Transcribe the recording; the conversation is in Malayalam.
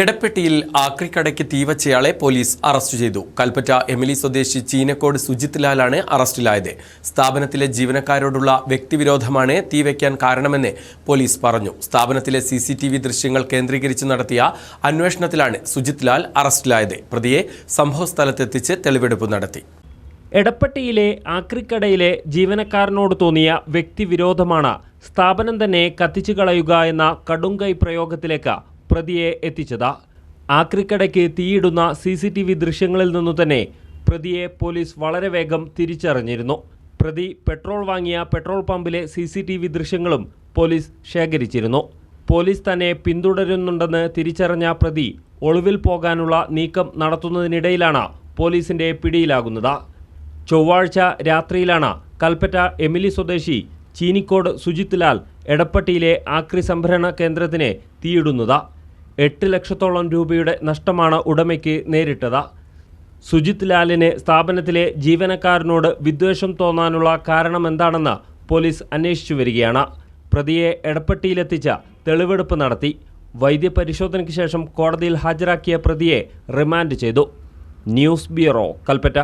എടപ്പെട്ടിയിൽ ആക്രിക്കടയ്ക്ക് തീവച്ചയാളെ പോലീസ് അറസ്റ്റ് ചെയ്തു. കൽപ്പറ്റ എമിലി സ്വദേശി ചീനക്കോട് സുജിത് ലാലാണ് അറസ്റ്റിലായത്. സ്ഥാപനത്തിലെ ജീവനക്കാരോടുള്ള വ്യക്തിവിരോധമാണ് തീവയ്ക്കാൻ കാരണമെന്ന് പോലീസ് പറഞ്ഞു. സ്ഥാപനത്തിലെ സി ദൃശ്യങ്ങൾ കേന്ദ്രീകരിച്ച് നടത്തിയ അന്വേഷണത്തിലാണ് സുജിത് ലാൽ അറസ്റ്റിലായത്. പ്രതിയെ സംഭവസ്ഥലത്തെത്തിച്ച് തെളിവെടുപ്പ് നടത്തി. എടപ്പട്ടിയിലെ ആക്രിക്കടയിലെ ജീവനക്കാരനോട് തോന്നിയ വ്യക്തിവിരോധമാണ് സ്ഥാപനം തന്നെ കത്തിച്ചു കളയുക എന്ന കടുംകൈ പ്രയോഗത്തിലേക്ക് പ്രതിയെ എത്തിച്ചത്. ആക്രിക്കടയ്ക്ക് തീയിടുന്ന സി സി ടി വി ദൃശ്യങ്ങളിൽ നിന്നു തന്നെ പ്രതിയെ പോലീസ് വളരെ വേഗം തിരിച്ചറിഞ്ഞിരുന്നു. പ്രതി പെട്രോൾ വാങ്ങിയ പെട്രോൾ പമ്പിലെ സി സി ടി വി ദൃശ്യങ്ങളും പോലീസ് ശേഖരിച്ചിരുന്നു. പോലീസ് തന്നെ പിന്തുടരുന്നുണ്ടെന്ന് തിരിച്ചറിഞ്ഞ പ്രതി ഒളിവിൽ പോകാനുള്ള നീക്കം നടത്തുന്നതിനിടയിലാണ് പോലീസിന്റെ പിടിയിലാകുന്നത്. ചൊവ്വാഴ്ച രാത്രിയിലാണ് കൽപ്പറ്റ എമിലി സ്വദേശി ചീനിക്കോട് സുജിത് ലാൽ എടപ്പട്ടിയിലെ ആക്രി സംഭരണ കേന്ദ്രത്തിനെ തീയിടുന്നത്. എട്ട് ലക്ഷത്തോളം രൂപയുടെ നഷ്ടമാണ് ഉടമയ്ക്ക് നേരിട്ടത്. സുജിത് ലാലിന് സ്ഥാപനത്തിലെ ജീവനക്കാരനോട് വിദ്വേഷം തോന്നാനുള്ള കാരണമെന്താണെന്ന് പോലീസ് അന്വേഷിച്ചു വരികയാണ്. പ്രതിയെ എടപ്പട്ടിയിലെത്തിച്ച് തെളിവെടുപ്പ് നടത്തി. വൈദ്യപരിശോധനയ്ക്ക് ശേഷം കോടതിയിൽ ഹാജരാക്കിയ പ്രതിയെ റിമാൻഡ് ചെയ്തു. News bureau Kalpetta.